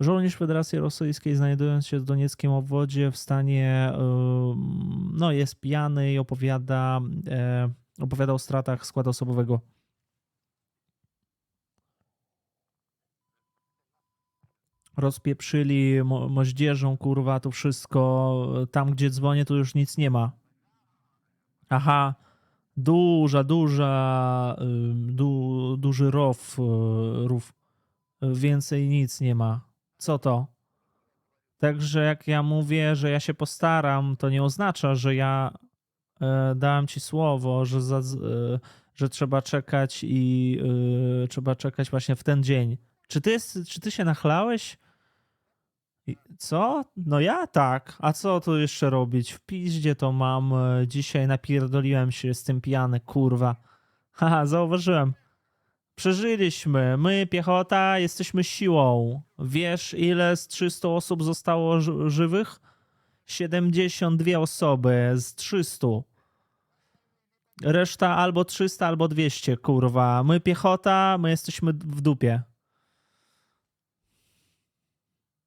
Żołnierz Federacji Rosyjskiej znajdując się w donieckim obwodzie w stanie, no jest pijany i opowiada, e, opowiada o stratach składu osobowego. Rozpieprzyli mo- moździerzą, kurwa, to wszystko. Tam, gdzie dzwonię, to już nic nie ma. Aha, duża, duża, du, duży row, y, rów. Więcej nic nie ma. Co to? Także jak ja mówię, że ja się postaram, to nie oznacza, że ja e, dałem ci słowo, że, za, e, że trzeba czekać i e, trzeba czekać właśnie w ten dzień. Czy ty, czy ty się nachlałeś? Co? No ja tak. A co tu jeszcze robić? W piździe to mam. Dzisiaj napierdoliłem się z tym pijany, kurwa. Haha, zauważyłem. Przeżyliśmy. My, piechota, jesteśmy siłą. Wiesz, ile z 300 osób zostało ży- żywych? 72 osoby z 300. Reszta albo 300, albo 200, kurwa. My, piechota, my jesteśmy w dupie.